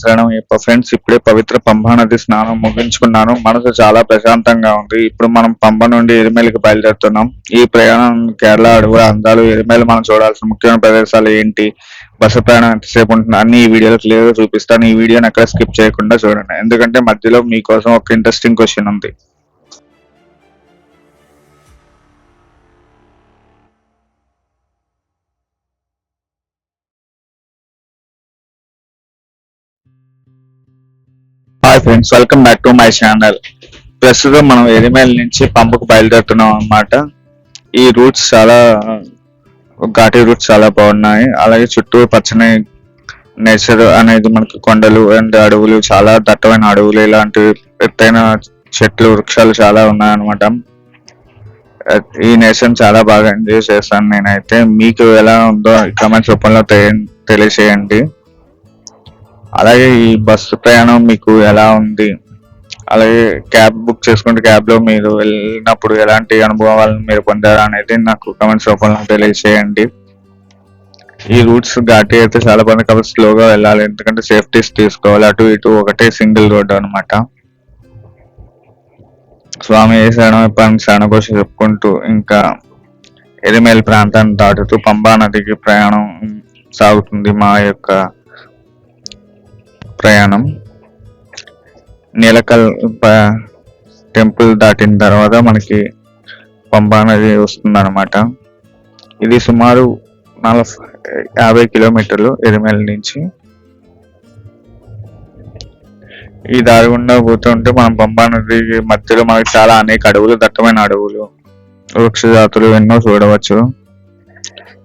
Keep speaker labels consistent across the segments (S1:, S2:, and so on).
S1: శరణం. అయ్యప్ప ఫ్రెండ్స్ ఇప్పుడే పవిత్ర పంబా నది స్నానం ముగించుకున్నాను. మనసు చాలా ప్రశాంతంగా ఉంది. ఇప్పుడు మనం పంబ నుండి ఎరిమేలికి బయలుదేరుతున్నాం. ఈ ప్రయాణం కేరళ అడవుల అందాలు ఎరిమేలు మనం చూడాల్సిన ముఖ్యమైన ప్రదేశాలు ఏంటి? బస్సు ప్రయాణం ఎంతసేపు ఉంటుంది? అన్ని ఈ వీడియోలో క్లియర్గా చూపిస్తాను. ఈ వీడియోని ఎక్కడ స్కిప్ చేయకుండా చూడండి. ఎందుకంటే మధ్యలో మీకోసం ఒక ఇంట్రెస్టింగ్ క్వశ్చన్ ఉంది. Hi friends welcome back to my channel ప్రస్తుతం మనం ఎరిమేల్ నుంచి పంపకు బయలుదేరుతున్నాం అన్నమాట. ఈ రూట్స్ చాలా ఘాటి రూట్స్ చాలా బాగున్నాయి. అలాగే చుట్టూ పచ్చని నేచర్ అనేది మనకి కొండలు అండ్ అడవులు చాలా దట్టమైన అడవులు ఇలాంటి ఎత్తైన చెట్లు వృక్షాలు చాలా ఉన్నాయన్నమాట ఈ నేచర్ చాలా బాగా ఎంజాయ్ చేస్తాను నేనైతే. మీకు ఎలా ఉందో కమెంట్స్ రూపంలో తెలియ తెలియజేయండి అలాగే ఈ బస్సు ప్రయాణం మీకు ఎలా ఉంది? అలాగే క్యాబ్ బుక్ చేసుకుంటే క్యాబ్లో మీరు వెళ్ళినప్పుడు ఎలాంటి అనుభవాలను మీరు పొందారు అనేది నాకు కమెంట్స్ రూపంలో తెలియజేయండి. ఈ రూట్స్ ఘాటి అయితే చాలా మంది కాబట్టి స్లోగా వెళ్ళాలి. ఎందుకంటే సేఫ్టీస్ తీసుకోవాలి. అటు ఇటు ఒకటే సింగిల్ రోడ్ అనమాట స్వామి శరణం పని శరణఘోష చెప్పుకుంటూ ఇంకా ఎరిమేల్ ప్రాంతాన్ని దాటుతూ పంబా నదికి ప్రయాణం సాగుతుంది మా యొక్క ప్రయాణం. నీలకల్ టెంపుల్ దాటిన తర్వాత మనకి పంబా నది వస్తుంది అనమాట ఇది సుమారు నలభై యాభై కిలోమీటర్లు ఎరిమేల నుంచి. ఈ దారి గుండా పోతుంటే మనం పంబా నది మధ్యలో మనకి చాలా అనేక అడవులు దట్టమైన అడవులు వృక్ష జాతులు ఎన్నో చూడవచ్చు.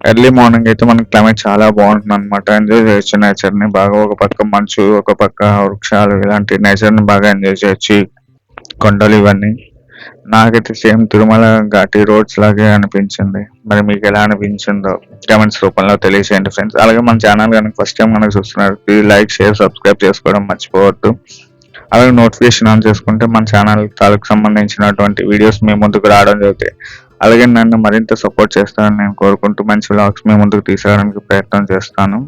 S1: ఎర్లీ మార్నింగ్ అయితే మనకి క్లైమేట్ చాలా బాగుంటుంది అనమాట ఎంజాయ్ చేయొచ్చు నేచర్ని. బాగా ఒక పక్క మంచు ఒక పక్క వృక్షాలు ఇలాంటి నేచర్ని బాగా ఎంజాయ్ చేయొచ్చు. కొండలు ఇవన్నీ. నాకైతే సేమ్ తిరుమల ఘాటి రోడ్స్ లాగే అనిపించింది. మరి మీకు ఎలా అనిపించిందో కామెంట్స్ రూపంలో తెలియజేయండి ఫ్రెండ్స్ అలాగే మన ఛానల్ కనుక ఫస్ట్ టైం కనుక చూస్తున్నారు ప్లీజ్ లైక్ షేర్ సబ్స్క్రైబ్ చేసుకోవడం మర్చిపోవద్దు. అలాగే నోటిఫికేషన్ ఆన్ చేసుకుంటే మన ఛానల్ తాలూకు సంబంధించినటువంటి వీడియోస్ మీ ముందుకు రావడం జరుగుతాయి. అలాగే నన్ను మరింత సపోర్ట్ చేస్తారని నేను కోరుకుంటూ మంచి వ్లాగ్స్ మీ ముందుకు తీసుకురావడానికి ప్రయత్నం చేస్తాను.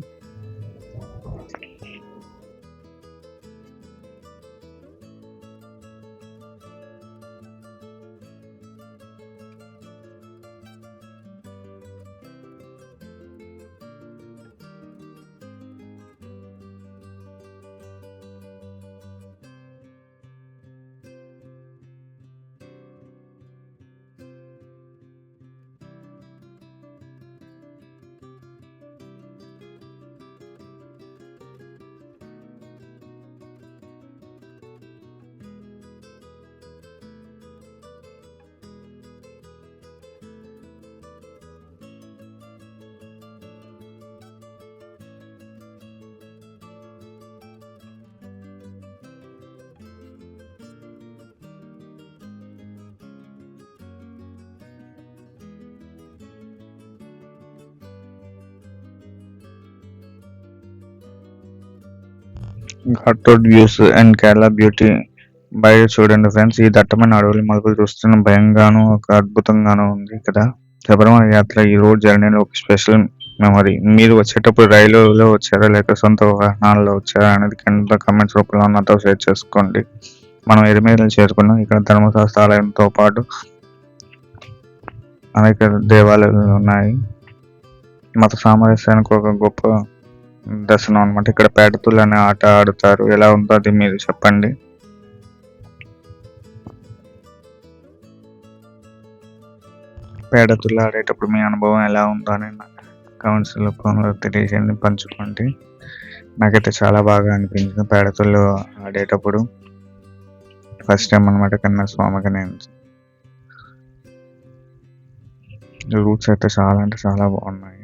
S1: Ghat road views and Kerala beauty బయట చూడండి ఫ్రెండ్స్. ఈ దట్టమైన అడవులు మలుపులు చూస్తున్న భయంగాను ఒక అద్భుతంగాను ఉంది కదా శబరిమల యాత్ర ఈ రోడ్ జర్నీలో ఒక స్పెషల్ మెమరీ మీరు వచ్చేటప్పుడు రైలులో వచ్చారా లేక సొంత వాహనాల్లో వచ్చారా అనేది కింద కమెంట్స్ రూపంలో నాతో షేర్ చేసుకోండి. మనం ఎరిమేలు చేరుకున్నాం. ఇక్కడ ధర్మశాస్త్ర ఆలయంతో పాటు అనేక దేవాలయాలు ఉన్నాయి. మత సామరస్యానికి ఒక గొప్ప దర్శనం అనమాట ఇక్కడ పేడతులు అనే ఆట ఆడుతారు. ఎలా ఉందో అది మీరు చెప్పండి. పేడతులు ఆడేటప్పుడు మీ అనుభవం ఎలా ఉందో అని కామెంట్స్ రూపంలో తెలియజేయండి పంచుకోండి. నాకైతే చాలా బాగా అనిపించింది పేడతులు ఆడేటప్పుడు. ఫస్ట్ టైం అనమాట కన్నా స్వామికి నేను రూట్స్ అయితే చాలా అంటే చాలా బాగున్నాయి.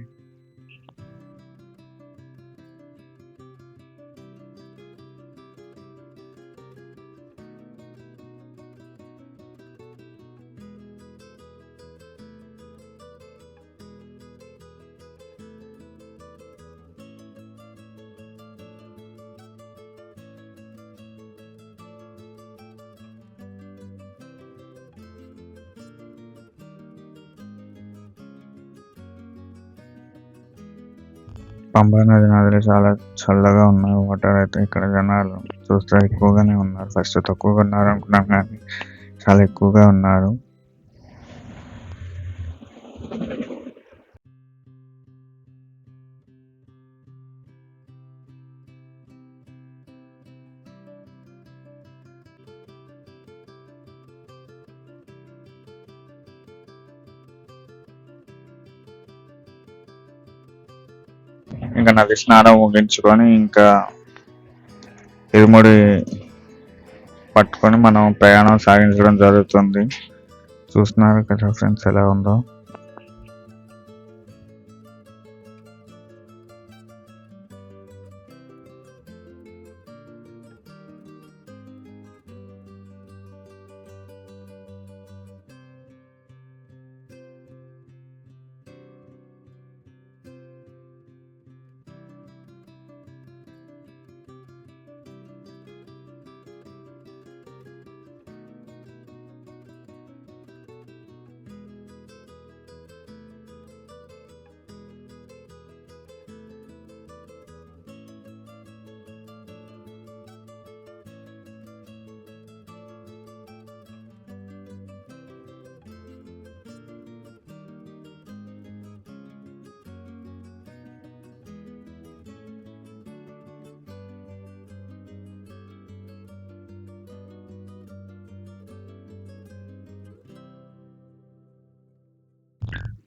S1: పంబా నది నదులు చాలా చల్లగా ఉన్నాయి. వాటర్ అయితే ఇక్కడ జనాలు చూస్తే ఎక్కువగానే ఉన్నారు. ఫస్ట్ తక్కువగా ఉన్నారు అనుకున్నాం కానీ చాలా ఎక్కువగా ఉన్నారు. ఇంకా నది స్నానం ముగించుకొని ఇంకా ఇరుముడి పట్టుకొని మనం ప్రయాణం సాగించడం జరుగుతుంది. చూస్తున్నారు కదా ఫ్రెండ్స్ ఎలా ఉందో.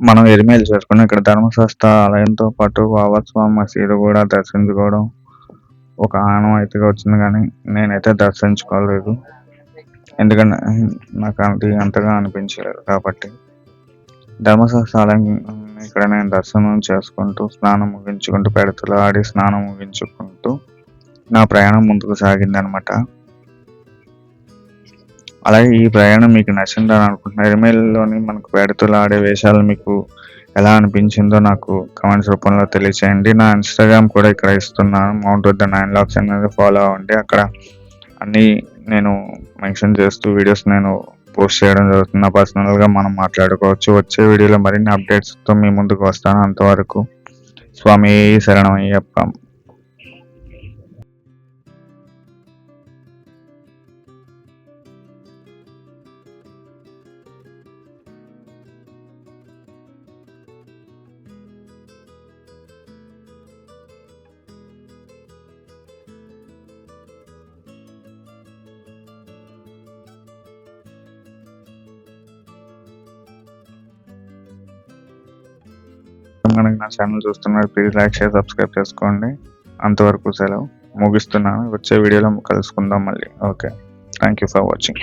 S1: మనం ఎరిమేలు చేసుకుని ఇక్కడ ధర్మశాస్త్ర ఆలయంతో పాటు బాబాస్వామి మసీదు కూడా దర్శించుకోవడం ఒక ఆనవాయితీగా వచ్చింది కానీ నేనైతే దర్శించుకోలేదు. ఎందుకంటే నాకు అది అంతగా అనిపించలేదు కాబట్టి. ధర్మశాస్త్ర ఆలయం ఇక్కడ నేను దర్శనం చేసుకుంటూ స్నానం ముగించుకుంటూ పెడతలు ఆడి స్నానం ముగించుకుంటూ నా ప్రయాణం ముందుకు సాగింది అనమాట అలాగే ఈ ప్రయాణం మీకు నచ్చిందని అనుకుంటున్నాను ఎరిమేల్లోని మనకు పెడుతులు ఆడే వేషాలు మీకు ఎలా అనిపించిందో నాకు కమెంట్స్ రూపంలో తెలియచేయండి. నా ఇన్స్టాగ్రామ్ కూడా ఇక్కడ ఇస్తున్నాను. మౌంట్ వద్ద నైన్ లాక్స్ అనేది ఫాలో అవ్వండి. అక్కడ అన్నీ నేను మెన్షన్ చేస్తూ వీడియోస్ నేను పోస్ట్ చేయడం జరుగుతుంది. పర్సనల్గా మనం మాట్లాడుకోవచ్చు. వచ్చే వీడియోలో మరిన్ని అప్డేట్స్తో మీ ముందుకు వస్తాను అంతవరకు. స్వామి శరణమయ్యప్ప. అయ్యప్ప మనకి నా ఛానల్ చూస్తున్నారు ప్లీజ్ లైక్ షేర్ సబ్స్క్రైబ్ చేసుకోండి. అంతవరకు సెలవు. ముగిస్తున్నాను. వచ్చే వీడియోలో కలుసుకుందాం మళ్ళీ. Okay thank you for watching